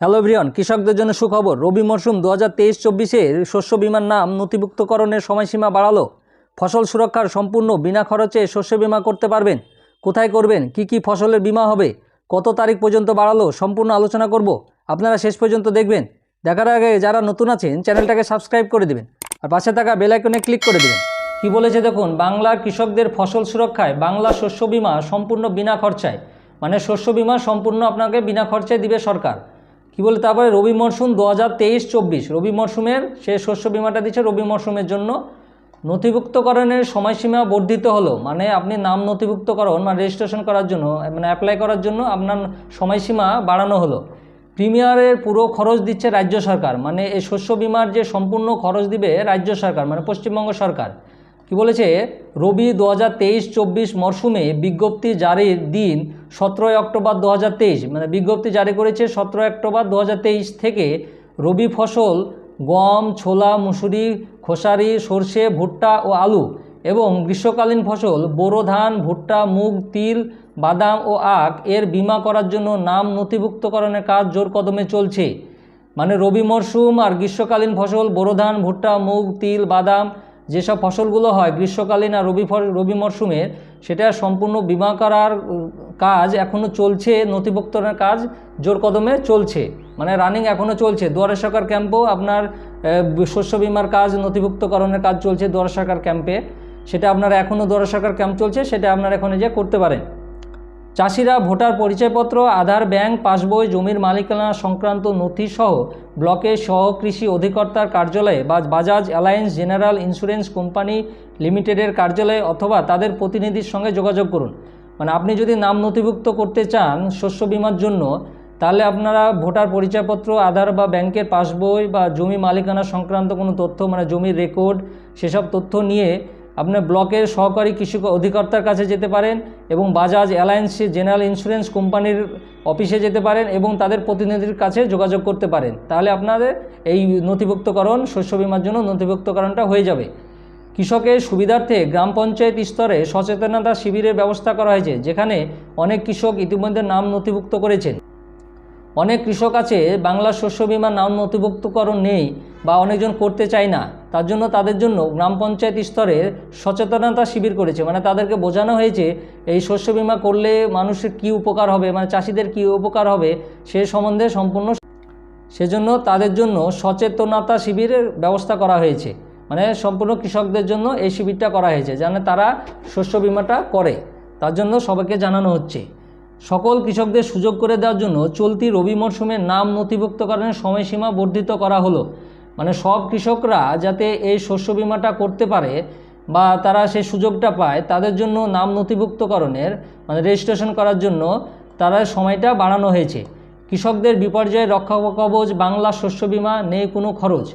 Hello Brian কৃষকদের জন্য সুখবর। রবি মরশুম দু হাজার তেইশ চব্বিশের শস্য বিমার নাম নথিভুক্তকরণের সময়সীমা বাড়ালো। ফসল সুরক্ষার সম্পূর্ণ বিনা খরচে শস্য বিমা করতে পারবেন। কোথায় করবেন? কি কি ফসলের বিমা হবে? কত তারিখ পর্যন্ত বাড়ালো? সম্পূর্ণ আলোচনা করব। আপনারা শেষ পর্যন্ত দেখবেন। দেখার আগে যারা নতুন আছেন, চ্যানেলটাকে সাবস্ক্রাইব করে দেবেন। আর পাশে থাকা বেল আইকনে ক্লিক করে দেবেন। কি বলেছে দেখুন, বাংলার কৃষকদের ফসল সুরক্ষায় বাংলা শস্য বিমা সম্পূর্ণ বিনা খরচায়। মানে শস্য বিমা সম্পূর্ণ আপনাকে বিনা খরচায় দিবে সরকার। কি বলে তারপরে? রবি মরশুম দু হাজার তেইশ চব্বিশ। রবি মরশুমের সে শস্য বিমাটা দিচ্ছে রবি মরশুমের জন্য। নথিভুক্তকরণের সময়সীমা বর্ধিত হলো মানে আপনি নাম নথিভুক্তকরণ মানে রেজিস্ট্রেশন করার জন্য মানে অ্যাপ্লাই করার জন্য আপনার সময়সীমা বাড়ানো হলো। প্রিমিয়ারের পুরো খরচ দিচ্ছে রাজ্য সরকার মানে এই শস্য বিমার যে সম্পূর্ণ খরচ দিবে রাজ্য সরকার মানে পশ্চিমবঙ্গ সরকার। কি বলেছে? রবি দু হাজার তেইশ চব্বিশ মরশুমে বিজ্ঞপ্তি জারির দিন সতেরোই অক্টোবর দু হাজার তেইশ। মানে বিজ্ঞপ্তি জারি করেছে সতেরোই অক্টোবর দু হাজার তেইশ থেকে রবি ফসল, গম, ছোলা, মুসুরি, খোসারি, সর্ষে, ভুট্টা ও আলু এবং গ্রীষ্মকালীন ফসল, বোরো ধান, ভুট্টা, মুগ, তিল, বাদাম ও আখ এর বিমা করার জন্য নাম নথিভুক্তকরণের কাজ জোর কদমে চলছে। মানে রবি মরশুম আর গ্রীষ্মকালীন ফসল, বোরো ধান, ভুট্টা, মুগ, তিল, বাদাম যেসব ফসলগুলো হয় গ্রীষ্মকালীন আর রবি রবি মরশুমের, সেটা সম্পূর্ণ বিমা করার কাজ এখনও চলছে নথিভুক্তরের কাজ জোর কদমে চলছে। মানে রানিং এখনও চলছে। দুয়ারে সরকার ক্যাম্পও আপনার শস্য বিমার কাজ, নথিভুক্তকরণের কাজ চলছে দুয়ারে সরকার ক্যাম্পে সেটা আপনার এখনও দুয়ারে সরকার ক্যাম্প চলছে, সেটা আপনারা এখানে যে করতে পারেন। চাষিরা ভোটার পরিচয়পত্র, আধার, ব্যাংক, পাসবই, জমির মালিকানা সংক্রান্ত নথি সহ ব্লকের সহ কৃষি অধিকর্তার কার্যালয়ে বা Bajaj Allianz general insurance company লিমিটেডের কার্যালয়ে অথবা তাদের প্রতিনিধির সঙ্গে যোগাযোগ করুন। মানে আপনি যদি নাম নথিভুক্ত করতে চান শস্য বিমার জন্য, তাহলে আপনারা ভোটার পরিচয়পত্র, আধার বা ব্যাংকের পাসবই বা জমি মালিকানা সংক্রান্ত কোনো তথ্য মানে জমির রেকর্ড, সেসব তথ্য নিয়ে আপনার ব্লকের সহকারী কৃষি অধিকর্তার কাছে যেতে পারেন এবং বাজাজ অ্যালায়েন্স জেনারেল ইন্স্যুরেন্স কোম্পানির অফিসে যেতে পারেন এবং তাদের প্রতিনিধির কাছে যোগাযোগ করতে পারেন। তাহলে আপনাদের এই নথিভুক্তকরণ, শস্য বিমার জন্য নথিভুক্তকরণটা হয়ে যাবে। কৃষকের সুবিধার্থে গ্রাম পঞ্চায়েত স্তরে সচেতনতা শিবিরের ব্যবস্থা করা হয়েছে, যেখানে অনেক কৃষক ইতিমধ্যে নাম নথিভুক্ত করেছেন। অনেক কৃষক আছে বাংলা শস্য বিমার নাম নথিভুক্তকরণ নেই বা অনেকজন করতে চায় না, তার জন্য তাদের জন্য গ্রাম পঞ্চায়েত স্তরে সচেতনতা শিবির করেছে। মানে তাদেরকে বোঝানো হয়েছে, এই শস্য বিমা করলে মানুষের কী উপকার হবে মানে চাষিদের কী উপকার হবে, সে সম্বন্ধে সম্পূর্ণ সেজন্য তাদের জন্য সচেতনতা শিবিরের ব্যবস্থা করা হয়েছে। মানে সম্পূর্ণ কৃষকদের জন্য এই শিবিরটা করা হয়েছে, যেন তারা শস্য বিমাটা করে, তার জন্য সবাইকে জানানো হচ্ছে। সকল কৃষকদের সুযোগ করে দেওয়ার জন্য চলতি রবি মরশুমে নাম নথিভুক্তকরণের সময়সীমা বর্ধিত করা হলো। মানে সব কৃষকরা যাতে এই শস্য বিমাটা করতে পারে বা তারা সেই সুযোগটা পায়, তাদের জন্য নাম নথিভুক্তকরণের মানে রেজিস্ট্রেশন করার জন্য তারা সময়টা বাড়ানো হয়েছে। কৃষকদের বিপর্যয় রক্ষা কবচ বাংলা শস্য বিমা নেই কোনো খরচ।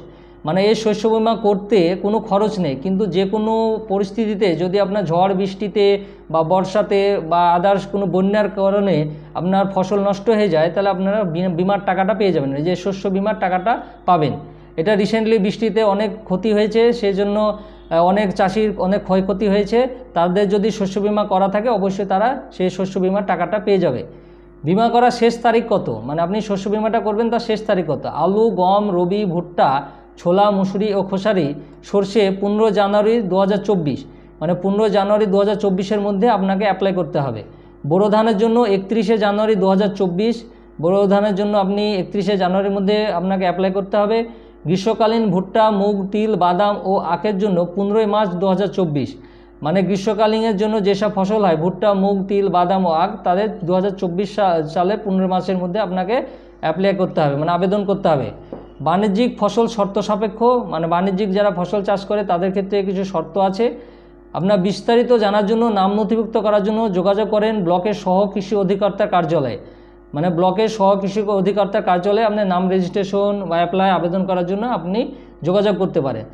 মানে এই শস্য বিমা করতে কোনো খরচ নেই, কিন্তু যে কোনো পরিস্থিতিতে যদি আপনার ঝড় বৃষ্টিতে বা বর্ষাতে বা আদার্স কোনো বন্যার কারণে আপনার ফসল নষ্ট হয়ে যায়, তাহলে আপনারা বিমার টাকাটা পেয়ে যাবেন যে শস্য বিমার টাকাটা পাবেন। এটা রিসেন্টলি বৃষ্টিতে অনেক ক্ষতি হয়েছে সেই জন্য অনেক চাষির অনেক ক্ষয়ক্ষতি হয়েছে। তাদের যদি শস্য বিমা করা থাকে, অবশ্যই তারা সেই শস্য বিমার টাকাটা পেয়ে যাবে। বিমা করার শেষ তারিখ কত? মানে আপনি শস্য বিমাটা করবেন, তার শেষ তারিখ কত? আলু, গম, রবি, ভুট্টা ছোলা, মুসুরি ও খোসারি সর্ষে পনেরো জানুয়ারি দু হাজার চব্বিশ। মানে পনেরো জানুয়ারি দু হাজার মধ্যে আপনাকে অ্যাপ্লাই করতে হবে। বোরো ধানের জন্য একত্রিশে জানুয়ারি দু হাজার চব্বিশ। বোরো ধানের জন্য আপনি একত্রিশে জানুয়ারির মধ্যে আপনাকে অ্যাপ্লাই করতে হবে। গ্রীষ্মকালীন ভুট্টা, মুগ, তিল, বাদাম ও আখের জন্য পনেরোই মার্চ দু হাজার চব্বিশ। মানে গ্রীষ্মকালীনের জন্য যেসব ফসল হয়, ভুট্টা, মুগ, তিল, বাদাম ও আখ, তাদের দু হাজার চব্বিশ সালে পনেরো মাসের মধ্যে আপনাকে অ্যাপ্লাই করতে হবে মানে আবেদন করতে হবে। বাণিজ্যিক ফসল শর্ত সাপেক্ষ মানে বাণিজ্যিক যারা ফসল চাষ করে তাদের ক্ষেত্রে কিছু শর্ত আছে। আপনার বিস্তারিত জানার জন্য, নাম নথিভুক্ত করার জন্য যোগাযোগ করেন ব্লকের সহ কৃষি অধিকর্তার কার্যালয়ে। মানে ব্লকের সহ কৃষি অধিকর্তার কার্যালয়ে আপনার নাম রেজিস্ট্রেশন বা অ্যাপ্লাই আবেদন করার জন্য আপনি যোগাযোগ করতে পারেন।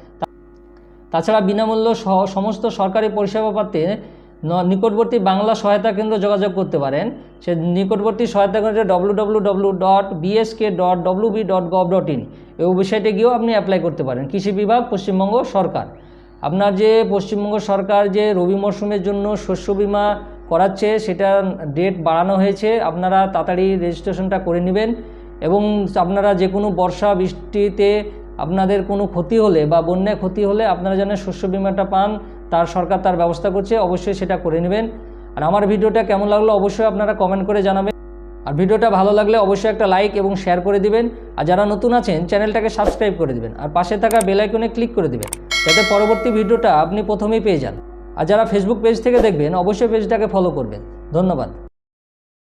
তাছাড়া বিনামূল্য সহ সমস্ত সরকারি পরিষেবা পাতে নিকটবর্তী বাংলা সহায়তা কেন্দ্র যোগাযোগ করতে পারেন। সে নিকটবর্তী সহায়তা কেন্দ্র W W W dot BSK dot W B dot gov dot in এই ওয়েবসাইটে গিয়েও আপনি অ্যাপ্লাই করতে পারেন। কৃষি বিভাগ, পশ্চিমবঙ্গ সরকার। আপনার যে পশ্চিমবঙ্গ সরকার যে রবি মরশুমের জন্য শস্য বিমা করাচ্ছে সেটা ডেট বাড়ানো হয়েছে। আপনারা তাড়াতাড়ি রেজিস্ট্রেশনটা করে নেবেন এবং আপনারা যে কোনো বর্ষা বৃষ্টিতে আপনাদের কোনো ক্ষতি হলে বা বন্যায় ক্ষতি হলে আপনারা যেন শস্য বিমাটা পান তার সরকার তার ব্যবস্থা করছে, অবশ্যই সেটা করে নেবেন। আর আমার ভিডিওটা কেমন লাগল অবশ্যই আপনারা কমেন্ট করে জানাবেন। আর ভিডিওটা ভালো লাগলে অবশ্যই একটা লাইক এবং শেয়ার করে দিবেন। আর যারা নতুন আছেন চ্যানেলটাকে সাবস্ক্রাইব করে দিবেন। আর পাশে থাকা বেল আইকনে ক্লিক করে দিবেন, যাতে পরবর্তী ভিডিওটা আপনি প্রথমেই পেয়ে যান। আর যারা ফেসবুক পেজ থেকে দেখবেন, অবশ্যই পেজটাকে ফলো করবেন। ধন্যবাদ।